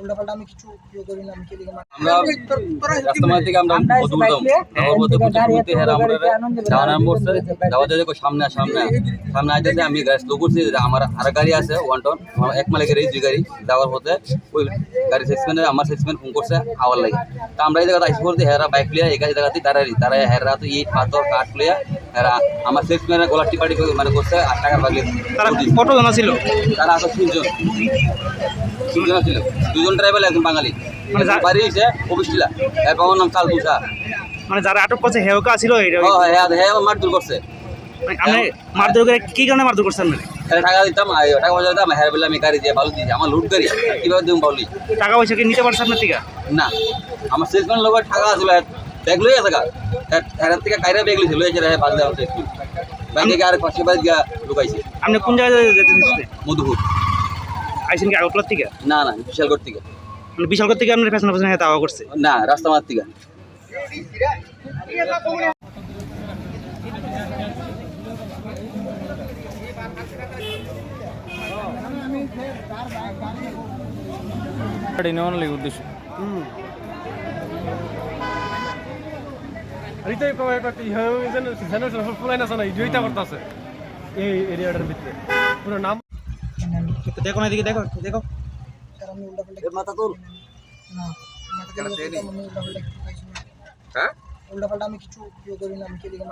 উল্টাপাল্টা আমি কিছু ইয়ে করি না আমি কি লিখে রাস্তামার থেকে আমরা উঠলাম হেরা আমরা যাওয়া নাম পড়ছে যাওয়া যায় দেখো সামনে সামনে। সামনে আইতেছে আমি গাড়ি স্লো করছি আমার আর গাড়ি আছে ওয়ান টন আমার এক মালিকের এই গাড়ি যাওয়ার পথে ওই গাড়ি সেক্সম্যানের আমার সেক্সম্যান ফোন করছে আওয়ার লাগে। তা আমরা এই জায়গাতে আইসি করতে হেরা বাইক লিয়া এই গাড়ি জায়গাতে দাঁড়াই দাঁড়ায় হেরা তো ইট পাথর কাঠ লিয়া হেরা আমার সেক্সম্যানের গলা টিপাটি মানে করছে আট টাকা ভাগলে তারা কতজন ছিল তারা আছে তিনজন। তিনজন ছিল দুজন ড্রাইভার একজন বাঙালি। মানে যা- বাড়ি এসে অফিস নাম চাল তুষা মানে যারা আটক করছে হেওকা ছিল এটা ও হ্যাঁ হ্যাঁ আমার মারধর করছে। মানে আপনি মারধর করে কি কারণে মারধর করছেন আপনি? তাহলে টাকা দিতাম আর টাকা পয়সা দিতাম হ্যাঁ বলে আমি গাড়ি দিয়ে ভালো দিয়েছি। আমার লুট গাড়ি কীভাবে দিব বলি টাকা পয়সা কি নিতে পারছে আপনার থেকে? না। আমার সেলসম্যান লোক টাকা আছিল ব্যাগ লই আছে গা। হেরার থেকে কাইরা ব্যাগ লিছিল এই যে রে বাদ দেওয়া হচ্ছে ব্যাংকে আর পাশে বাদ গিয়া লুকাইছে। আপনি কোন জায়গায় যেতে দিচ্ছে মধুপুর। আইসেন কি আগরতলার থেকে? না না বিশালগড় থেকে। মানে বিশালগড় থেকে আপনার পেছনে পেছনে হেতা করছে? না রাস্তা মার থেকে। উদ্দেশ্য। কবে ফুলাই না শোনা দুইটা করতে আছে। এই এরিয়াটার ভিতরে। পুরো নাম দেখো না এদিকে দেখো দেখো স্যার আমি উল্টাপাল্টা মাথা তোল না মাথা আমি উল্টাপাল্টা কিছু পাইছি না হ্যাঁ উল্টাপাল্টা আমি কিছু ইয়ে করি না আমি কি লিখে